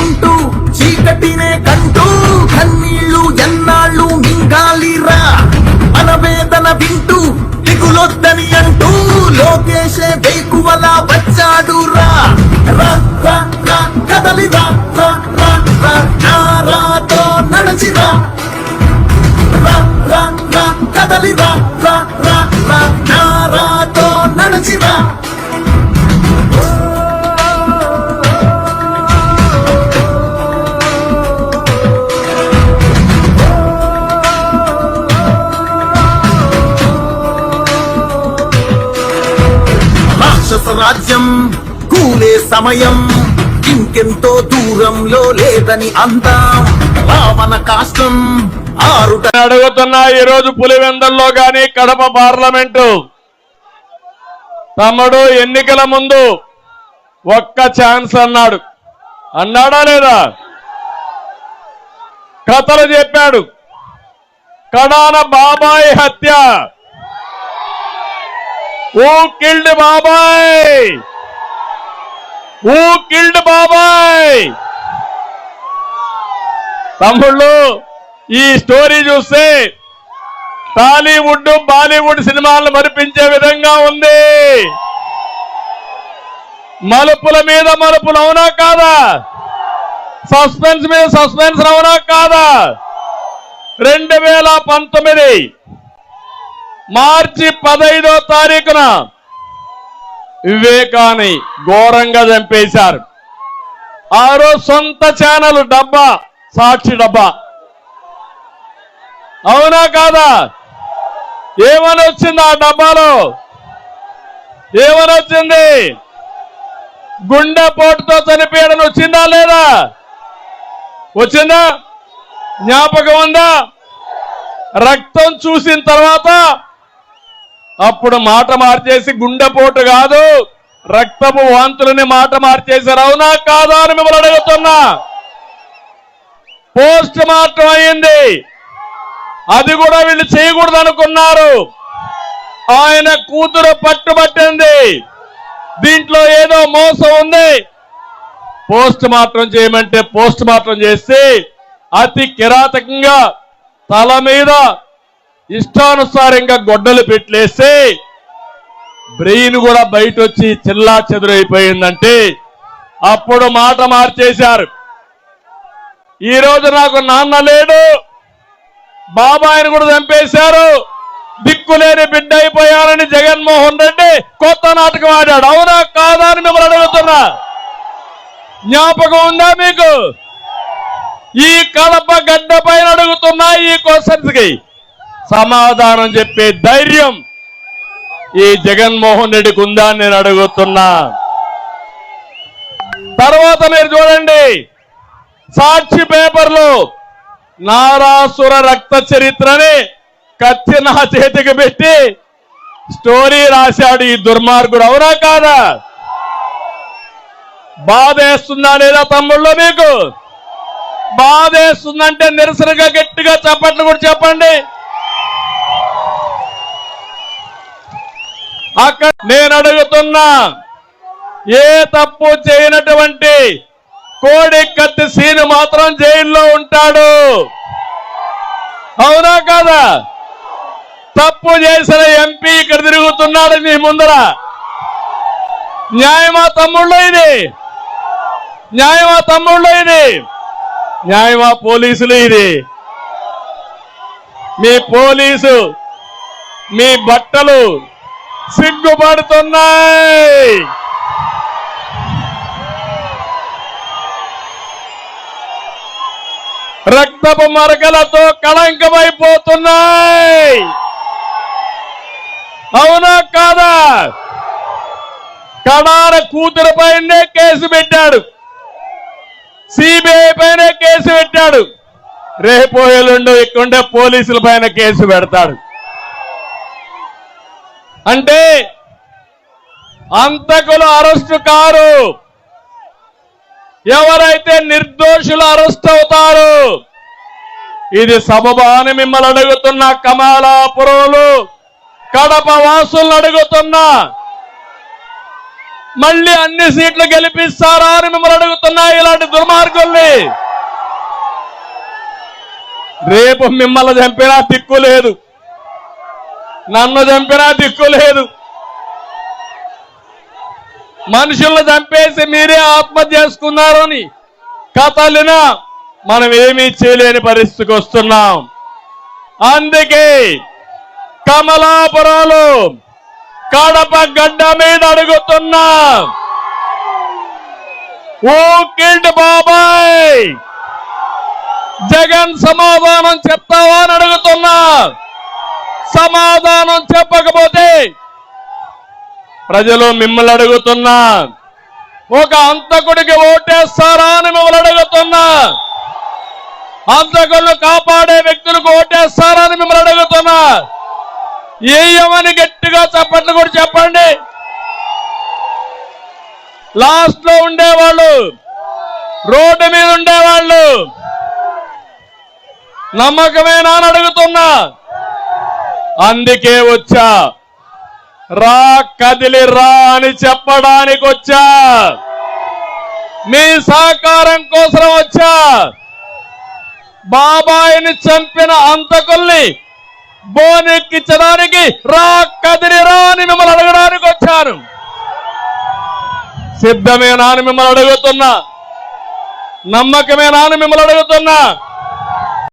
ఉంటూ చీకటినే కంటూ కన్నీళ్ళు ఎన్నాళ్ళు మింగాలిరా? మన వేదన వింటూ దిగులొద్దని అంటూ లోకేశే వేకువల వచ్చాడు రా రా, రా, రా, కదలిరా నారాతో నడచిరా. కదలిరా రాక్షస రాజ్యం కూలే సమయం ఇంకెంతో దూరంలో లేదని అందాం. రావణ కాష్టం ఆరుట అడుగుతున్నా ఈ రోజు పులివెందల్లో గాని కడప పార్లమెంటు. తమ్ముడు ఎన్నికల ముందు ఒక్క ఛాన్స్ అన్నాడు. అన్నాడా లేదా? కథలు చెప్పాడు. కడాన బాబాయ్ హత్య. ఓ కిల్డ్ బాబాయ్ ఓ కిల్డ్ బాబాయ్ తమ్ముళ్ళు ఈ స్టోరీ చూస్తే టాలీవుడ్ బాలీవుడ్ సినిమాలను మరిపించే విధంగా ఉంది. మలుపుల మీద మలుపులు అవునా కాదా? సస్పెన్స్ మీద సస్పెన్స్ అవునా కాదా? రెండు వేల పంతొమ్మిది మార్చి పదహైదో తారీఖున వివేకాన్ని ఘోరంగా చంపేశారు. ఆ రోజు సొంత ఛానల్ డబ్బా సాక్షి డబ్బా. అవునా కాదా? ఏమని వచ్చింది ఆ డబ్బాలో? ఏమని వచ్చింది? గుండెపోటుతో చనిపోయాడని వచ్చిందా లేదా? వచ్చిందా? జ్ఞాపకం ఉందా? రక్తం చూసిన తర్వాత అప్పుడు మాట మార్చేసి గుండెపోటు కాదు రక్తపు వాంతులని మాట మార్చేశారు అవునా కాదా అని మిమ్మల్ని అడుగుతున్నా. పోస్ట్ మార్టం అయింది. అది కూడా వీళ్ళు చేయకూడదు అనుకున్నారు ఆయన కూతురు పట్టుబట్టింది. దీంట్లో ఏదో మోసం ఉంది. పోస్ట్ మార్టం చేయమంటే పోస్ట్ మార్టం చేసి అతి కిరాతకంగా తల మీద ఇష్టానుసారంగా గొడ్డలు పెట్టలేసి బ్రెయిన్ కూడా బయట వచ్చి చిల్లా చెదురైపోయిందంటే అప్పుడు మాట మార్చేశారు. ఈ రోజు నాకు నాన్న లేడు బాబాయిని కూడా చంపేశారు దిక్కులేని బిడ్డ అయిపోయారని జగన్మోహన్ రెడ్డి కొత్త నాటకం ఆడాడు. అవునా కాదా అని మిమ్మల్ని అడుగుతున్నా. జ్ఞాపకం ఉందా మీకు? ఈ కలప గడ్డ పైన అడుగుతున్నా ఈ క్వశ్చన్స్కి సమాధానం చెప్పే ధైర్యం ఈ జగన్మోహన్ రెడ్డికి ఉందా నేను అడుగుతున్నా. తర్వాత మీరు చూడండి. సాక్షి పేపర్లో నారాసుర రక్త చరిత్రని కత్తి నా చేతికి పెట్టి స్టోరీ రాశాడు ఈ దుర్మార్గుడు. అవునా కాదా? బాధేస్తుందా లేదా తమ్ముళ్ళు మీకు? బాధేస్తుందంటే నిరసనగా గట్టిగా చెప్పట్లు కూడా చెప్పండి. అక్కడ నేను అడుగుతున్నా ఏ తప్పు చేయనటువంటి కోడి కత్తి సీను మాత్రం జైల్లో ఉంటాడు. అవునా కాదా? తప్పు చేసిన ఎంపీ ఇక్కడ తిరుగుతున్నాడు మీ ముందర. న్యాయమా తమ్ముళ్ళు ఇది? న్యాయమా తమ్ముళ్ళు ఇది? న్యాయమా పోలీసులు ఇది? మీ పోలీసు మీ బట్టలు సిగ్గుపడుతున్నాయి. రక్తపు మరకలతో కళంకమైపోతున్నాయి. అవునా కాదా? కడార కూతురుపైనే కేసు పెట్టాడు. సిబిఐ పైన కేసు పెట్టాడు. రేపు ఎల్లుండు ఇక్కడుండే పోలీసుల పైన కేసు పెడతాడు. అంటే అంతకులు అరెస్టు కారు. ఎవరైతే నిర్దోషులు అరెస్ట్ అవుతారు ఇది సబబా అని మిమ్మల్ని అడుగుతున్న కమాలాపురంలో కడప వాసులను అడుగుతున్నా మళ్ళీ అన్ని సీట్లు గెలిపిస్తారా అని మిమ్మల్ని అడుగుతున్నా ఇలాంటి దుర్మార్గుల్ని. రేపు మిమ్మల్ని చంపినా దిక్కు లేదు. నన్ను చంపినా దిక్కు లేదు. మనుషులను చంపేసి మీరే ఆత్మహత్య చేసుకున్నారని అని కథలినా మనం ఏమీ చేయలేని పరిస్థితికి వస్తున్నాం. అందుకే కమలాపురంలో కడప గడ్డ మీద అడుగుతున్నా. ఓ కిల్డ్ బాబాయ్! జగన్ సమాధానం చెప్తావా అని అడుగుతున్నా. సమాధానం చెప్పకపోతే ప్రజలు మిమ్మల్ని అడుగుతున్నా. ఒక అంతకుడికి ఓటేస్తారా అని మిమ్మల్ని అడుగుతున్నా. అంతకులను కాపాడే వ్యక్తులకు ఓటేస్తారా అని మిమ్మల్ని అడుగుతున్నా. ఏయమని గట్టిగా చప్పట్లు కూడా చెప్పండి. లాస్ట్లో ఉండేవాళ్ళు రోడ్డు మీద ఉండేవాళ్ళు. నమ్మకమేనా అని అడుగుతున్నా. అందుకే వచ్చా. రా కదిలి రా అని చెప్పడానికి వచ్చా. మీ సహకారం కోసం వచ్చా. బాబాయిని చంపిన అంతకుల్ని బోనెక్కించడానికి రా కదిలి రా అని మిమ్మల్ని అడగడానికి వచ్చాను. సిద్ధమేనా అని మిమ్మల్ని అడుగుతున్నా. నమ్మకమేనా అని మిమ్మల్ని అడుగుతున్నా.